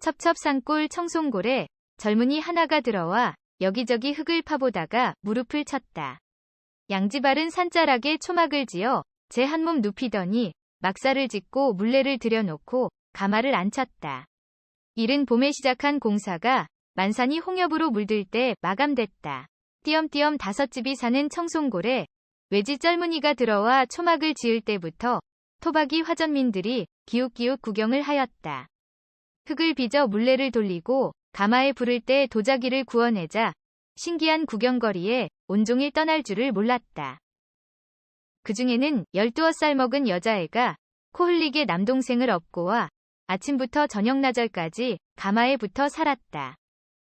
첩첩산골 청송골에 젊은이 하나가 들어와 여기저기 흙을 파보다가 무릎을 쳤다. 양지바른 산자락에 초막을 지어 제 한 몸 눕히더니 막사를 짓고 물레를 들여놓고 가마를 앉혔다. 이른 봄에 시작한 공사가 만산이 홍엽으로 물들 때 마감됐다. 띄엄띄엄 다섯 집이 사는 청송골에 외지 젊은이가 들어와 초막을 지을 때부터 토박이 화전민들이 기웃기웃 구경을 하였다. 흙을 빚어 물레를 돌리고 가마에 부를 때 도자기를 구워내자 신기한 구경거리에 온종일 떠날 줄을 몰랐다. 그 중에는 열두어 살 먹은 여자애가 코 흘리게 남동생을 업고 와 아침부터 저녁 나절까지 가마에 붙어 살았다.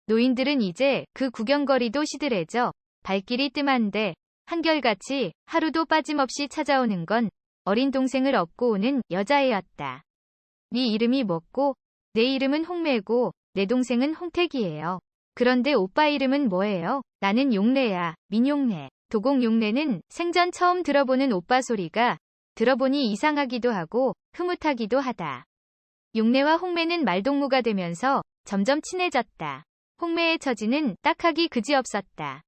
노인들은 이제 그 구경거리도 시들해져 발길이 뜸한데 한결같이 하루도 빠짐없이 찾아오는 건 어린 동생을 업고 오는 여자애였다. 네 이름이 뭐고 내 이름은 홍매고 내 동생은 홍택이에요. 그런데 오빠 이름은 뭐예요? 나는 용래야, 민용래. 도공 용래는 생전 처음 들어보는 오빠 소리가 들어보니 이상하기도 하고 흐뭇하기도 하다. 용래와 홍매는 말동무가 되면서 점점 친해졌다. 홍매의 처지는 딱하기 그지없었다.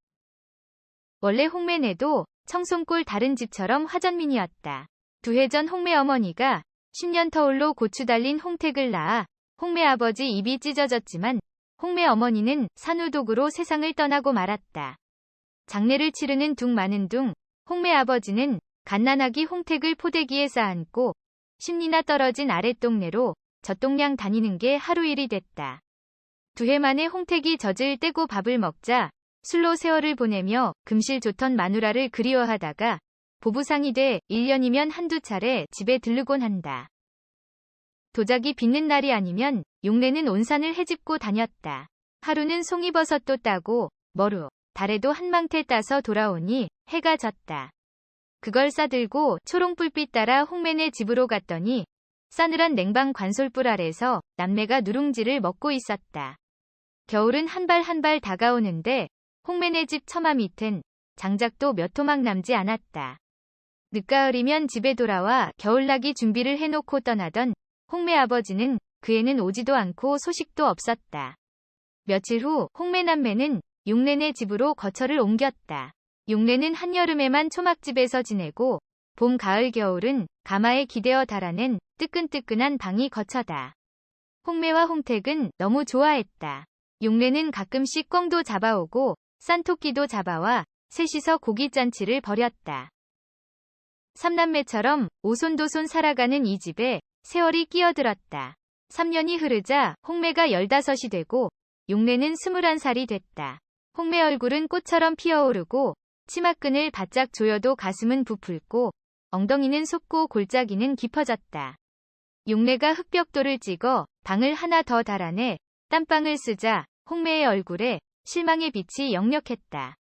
원래 홍매네도 청송골 다른 집처럼 화전민이었다. 두 해 전 홍매 어머니가 10년 터울로 고추 달린 홍택을 낳아 홍매 아버지 입이 찢어졌지만 홍매 어머니는 산후독으로 세상을 떠나고 말았다. 장례를 치르는 둥 많은 둥 홍매 아버지는 갓난아기 홍택을 포대기에 쌓아안고 십리나 떨어진 아랫동네로 젖동량 다니는 게 하루 일이 됐다. 두 해 만에 홍택이 젖을 떼고 밥을 먹자 술로 세월을 보내며 금실 좋던 마누라를 그리워하다가 보부상이 돼 1년이면 한두 차례 집에 들르곤 한다. 도자기 빚는 날이 아니면 용래는 온산을 헤집고 다녔다. 하루는 송이버섯도 따고 머루, 달에도 한 망태 따서 돌아오니 해가 졌다. 그걸 싸들고 초롱불빛 따라 홍매네 집으로 갔더니 싸늘한 냉방 관솔불 아래서 남매가 누룽지를 먹고 있었다. 겨울은 한 발 한 발 다가오는데 홍매네 집 처마 밑엔 장작도 몇 토막 남지 않았다. 늦가을이면 집에 돌아와 겨울나기 준비를 해놓고 떠나던 홍매 아버지는 그에는 오지도 않고 소식도 없었다. 며칠 후 홍매 남매는 용래네 집으로 거처를 옮겼다. 용래는 한여름에만 초막집에서 지내고 봄, 가을, 겨울은 가마에 기대어 달아낸 뜨끈뜨끈한 방이 거처다. 홍매와 홍택은 너무 좋아했다. 용래는 가끔씩 꿩도 잡아오고 싼토끼도 잡아와 셋이서 고깃잔치를 벌였다. 삼남매처럼 오손도손 살아가는 이 집에 세월이 끼어들었다. 3년이 흐르자 홍매가 15이 되고 용래는 21살이 됐다. 홍매 얼굴은 꽃처럼 피어오르고 치마끈을 바짝 조여도 가슴은 부풀고 엉덩이는 솟고 골짜기는 깊어졌다. 용래가 흙벽돌을 찍어 방을 하나 더 달아내 땀방을 쓰자 홍매의 얼굴에 실망의 빛이 역력했다.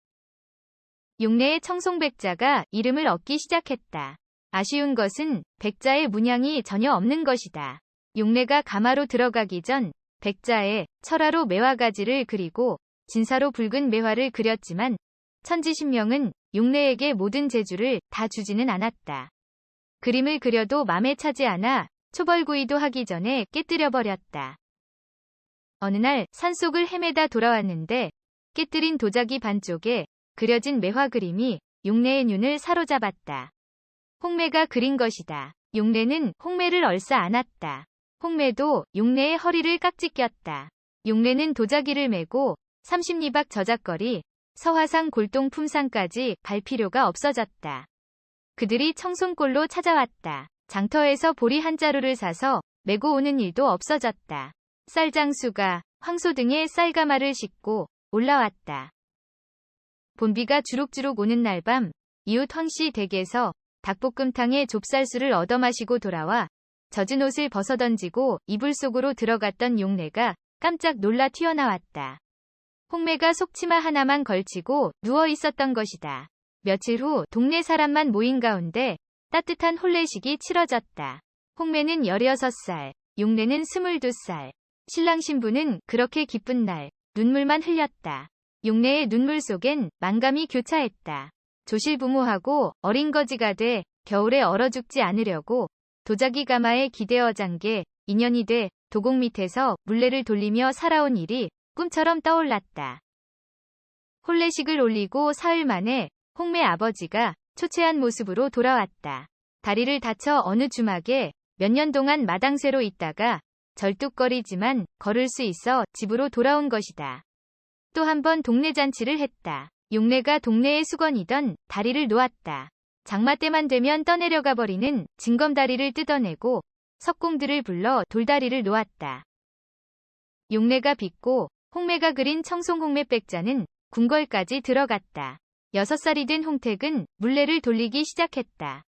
용래의 청송백자가 이름을 얻기 시작했다. 아쉬운 것은 백자의 문양이 전혀 없는 것이다. 용래가 가마로 들어가기 전 백자에 철화로 매화가지를 그리고 진사로 붉은 매화를 그렸지만 천지신명은 용래에게 모든 재주를 다 주지는 않았다. 그림을 그려도 맘에 차지 않아 초벌구이도 하기 전에 깨뜨려 버렸다. 어느 날 산속을 헤매다 돌아왔는데 깨뜨린 도자기 반쪽에 그려진 매화 그림이 용래의 눈을 사로잡았다. 홍매가 그린 것이다. 용래는 홍매를 얼싸 안았다. 홍매도 용래의 허리를 깍지 꼈다. 용래는 도자기를 메고 30리박 저작거리 서화상 골동 품상까지 갈 필요가 없어졌다. 그들이 청송골로 찾아왔다. 장터에서 보리 한 자루를 사서 메고 오는 일도 없어졌다. 쌀장수가 황소 등에 쌀가마를 싣고 올라왔다. 본비가 주룩주룩 오는 날 밤 이웃 황씨 댁에서 닭볶음탕에 좁쌀수를 얻어 마시고 돌아와 젖은 옷을 벗어던지고 이불 속으로 들어갔던 용래가 깜짝 놀라 튀어나왔다. 홍매가 속치마 하나만 걸치고 누워 있었던 것이다. 며칠 후 동네 사람만 모인 가운데 따뜻한 혼례식이 치러졌다. 홍매는 16살, 용래는 22살. 신랑 신부는 그렇게 기쁜 날 눈물만 흘렸다. 용래의 눈물 속엔 만감이 교차했다. 조실부모하고 어린 거지가 돼 겨울에 얼어 죽지 않으려고 도자기 가마에 기대어 잔게 인연이 돼 도곡 밑에서 물레를 돌리며 살아온 일이 꿈처럼 떠올랐다. 혼례식을 올리고 사흘 만에 홍매 아버지가 초췌한 모습으로 돌아왔다. 다리를 다쳐 어느 주막에 몇 년 동안 마당쇠로 있다가 절뚝거리지만 걸을 수 있어 집으로 돌아온 것이다. 또 한 번 동네 잔치를 했다. 용례가 동네의 수건이던 다리를 놓았다. 장마 때만 되면 떠내려가 버리는 징검다리를 뜯어내고 석공들을 불러 돌다리를 놓았다. 용례가 빚고 홍매가 그린 청송홍매 백자는 궁궐까지 들어갔다. 여섯 살이 된 홍택은 물레를 돌리기 시작했다.